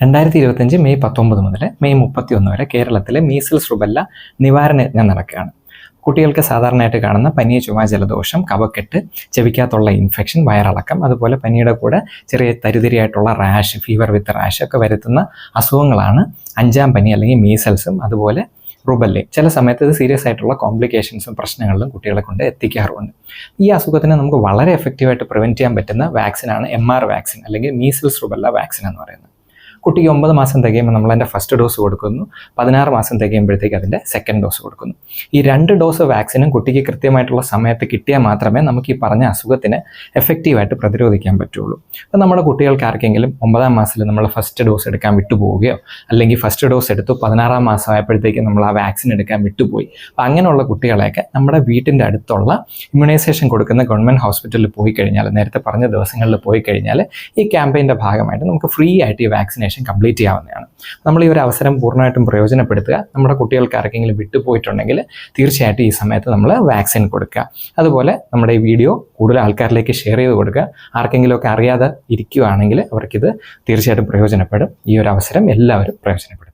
രണ്ടായിരത്തി ഇരുപത്തഞ്ച് മെയ് പത്തൊമ്പത് മുതൽ മെയ് മുപ്പത്തി ഒന്ന് വരെ കേരളത്തിലെ മീസിൽസ് റുബല്ല നിവാരണ യജ്ഞം നടക്കുകയാണ്. കുട്ടികൾക്ക് സാധാരണയായിട്ട് കാണുന്ന പനി ചുമ ജലദോഷം കവക്കെട്ട് ചെവിക്കകത്തുള്ള ഇൻഫെക്ഷൻ വയറിളക്കം അതുപോലെ പനിയുടെ കൂടെ ചെറിയ തരിതരിയായിട്ടുള്ള റാഷ് ഫീവർ വിത്ത് റാഷ് ഒക്കെ വരുത്തുന്ന അസുഖങ്ങളാണ് അഞ്ചാം പനി അല്ലെങ്കിൽ മീസൽസും അതുപോലെ റുബല്ലേ ചില സമയത്ത് ഇത് സീരിയസ് ആയിട്ടുള്ള കോംപ്ലിക്കേഷൻസും പ്രശ്നങ്ങളിലും കുട്ടികളെ കൊണ്ട് എത്തിക്കാറുണ്ട് ഈ അസുഖത്തിനെ നമുക്ക് വളരെ എഫക്റ്റീവായിട്ട് പ്രിവെന്റ് ചെയ്യാൻ പറ്റുന്ന വാക്സിനാണ് എം ആർ വാക്സിൻ അല്ലെങ്കിൽ മീസൽസ് റുബല്ല വാക്സിൻ എന്ന് പറയുന്നത്. കുട്ടിക്ക് ഒമ്പത് മാസം തികയുമ്പോൾ നമ്മൾ അതിന്റെ ഫസ്റ്റ് ഡോസ് കൊടുക്കുന്നു. പതിനാറ് മാസം തികയുമ്പോഴത്തേക്ക് അതിന്റെ സെക്കൻഡ് ഡോസ് കൊടുക്കുന്നു. ഈ രണ്ട് ഡോസ് വാക്സിനും കുട്ടിക്ക് കൃത്യമായിട്ടുള്ള സമയത്ത് കിട്ടിയാൽ മാത്രമേ നമുക്ക് ഈ പറഞ്ഞ അസുഖത്തിന് എഫക്റ്റീവായിട്ട് പ്രതിരോധിക്കാൻ പറ്റുള്ളൂ. അപ്പോൾ നമ്മുടെ കുട്ടികൾക്ക് ആർക്കെങ്കിലും ഒമ്പതാം മാസത്തിൽ നമ്മൾ ഫസ്റ്റ് ഡോസ് എടുക്കാൻ വിട്ടുപോവുകയോ അല്ലെങ്കിൽ ഫസ്റ്റ് ഡോസ് എടുത്തു പതിനാറാം മാസം ആയപ്പോഴത്തേക്ക് നമ്മൾ ആ വാക്സിൻ എടുക്കാൻ വിട്ടുപോയി. അപ്പോൾ അങ്ങനെയുള്ള കുട്ടികളെയൊക്കെ നമ്മുടെ വീട്ടിന്റെ അടുത്തുള്ള ഇമ്മ്യൂണൈസേഷൻ കൊടുക്കുന്ന ഗവൺമെന്റ് ഹോസ്പിറ്റലിൽ പോയി കഴിഞ്ഞാൽ നേരത്തെ പറഞ്ഞ ദിവസങ്ങളിൽ പോയി കഴിഞ്ഞാൽ ഈ ക്യാമ്പയിന്റെ ഭാഗമായിട്ട് നമുക്ക് ഫ്രീ ആയിട്ട് ഈ വാക്സിനേഷൻ കംപ്ലീറ്റ് ചെയ്യാവുന്നതാണ്. നമ്മൾ ഈ ഒരു അവസരം പൂർണമായിട്ടും പ്രയോജനപ്പെടുത്തുക. നമ്മുടെ കുട്ടികൾക്ക് ആർക്കെങ്കിലും വിട്ടുപോയിട്ടുണ്ടെങ്കിൽ തീർച്ചയായിട്ടും ഈ സമയത്ത് നമ്മൾ വാക്സിൻ കൊടുക്കുക. അതുപോലെ നമ്മുടെ ഈ വീഡിയോ കൂടുതൽ ആൾക്കാരിലേക്ക് ഷെയർ ചെയ്ത് കൊടുക്കുക. ആർക്കെങ്കിലുമൊക്കെ അറിയാതെ ഇരിക്കുകയാണെങ്കിൽ അവർക്കിത് തീർച്ചയായിട്ടും പ്രയോജനപ്പെടും. ഈ ഒരു അവസരം എല്ലാവരും പ്രയോജനപ്പെടുത്തും.